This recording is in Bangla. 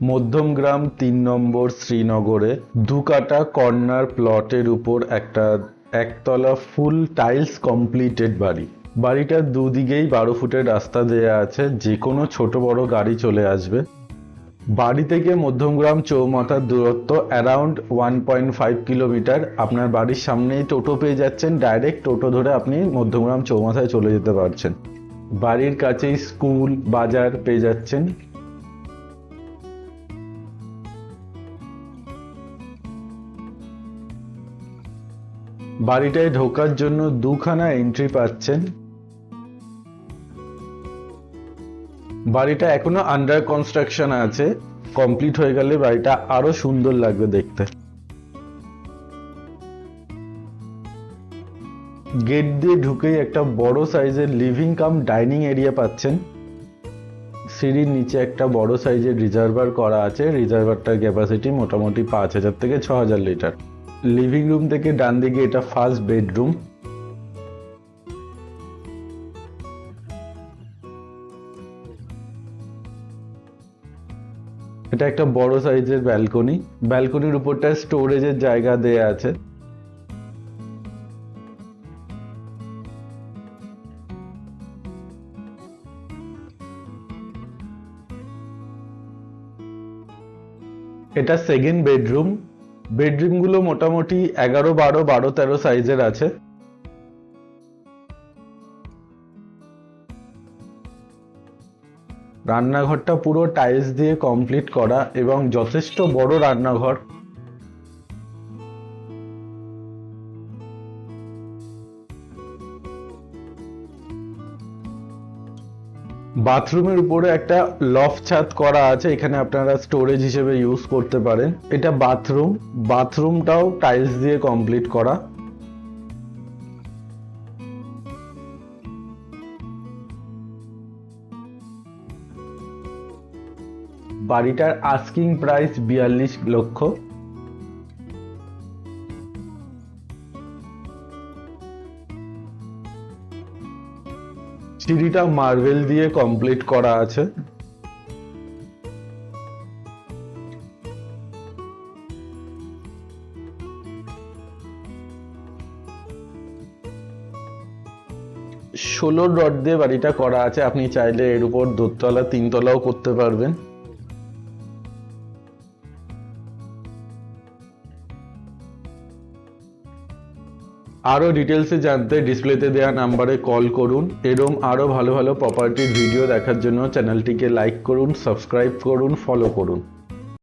মধ্যমগ্রাম তিন নম্বর শ্রীনগরে দু কাটা কর্নার প্লটের উপর একটা একতলা ফুল টাইলস কমপ্লিটেড বাড়ি। বাড়িটার দুদিকেই বারো ফুটের রাস্তা দেয়া আছে যে কোনো ছোট বড় গাড়ি চলে আসবে। বাড়ি থেকে মধ্যমগ্রাম চৌমাথার দূরত্ব around one point five kilometre. আপনার বাড়ির সামনেই টোটো পেয়ে যাচ্ছেন, ডাইরেক্ট টোটো ধরে আপনি মধ্যমগ্রাম চৌমাথায় চলে যেতে পারছেন। বাড়ির কাছেই স্কুল, বাজার পেয়ে যাচ্ছেন। বাড়িটায় ঢোকার জন্য দুখানা এন্ট্রি পাচ্ছেন। বাড়িটা এখনও আন্ডার কনস্ট্রাকশন আছে। কমপ্লিট হয়ে গেলে বাড়িটা আরও সুন্দর লাগবে দেখতে। গেট দিয়ে ঢুকেই একটা বড় সাইজের লিভিং কাম ডাইনিং এরিয়া পাচ্ছেন। সিঁড়ির নিচে একটা বড় সাইজের রিজার্ভার করা আছে। রিজার্ভারটার ক্যাপাসিটি মোটামুটি পাঁচ হাজার থেকে ছ হাজার লিটার লিভিং রুম থেকে ডান দিকে এটা ফার্স্ট বেডরুম এটা একটা বড় সাইজের ব্যালকনি ব্যালকনির উপরটা স্টোরেজের জায়গা দেয়া আছে। এটা সেকেন্ড বেডরুম বেডরুমগুলো মোটামুটি এগারো বারো বারো তেরো সাইজের আছে। রান্নাঘরটা পুরো টাইলস দিয়ে কমপ্লিট করা এবং যথেষ্ট বড় রান্নাঘর। বাথরুমের উপরে একটা লফ ছাদ করা আছে, এখানে আপনারা স্টোরেজ হিসেবে ইউজ করতে পারেন। এটা বাথরুম বাথরুমটাও টাইলস দিয়ে কমপ্লিট করা। বাড়িটার আস্কিং প্রাইস বিয়াল্লিশ লক্ষ। সিঁড়িটা মার্বেল দিয়ে কমপ্লিট করা আছে। ষোলো ডট দিয়ে বাড়িটা করা আছে, আপনি চাইলে এর উপর দোতলা, তিনতলাও করতে পারবেন। আরও ডিটেলসে জানতে ডিসপ্লেতে দেওয়া নাম্বারে কল করুন এরম আরও ভালো ভালো প্রপার্টির ভিডিও দেখার জন্য চ্যানেলটিকে লাইক করুন সাবস্ক্রাইব করুন ফলো করুন।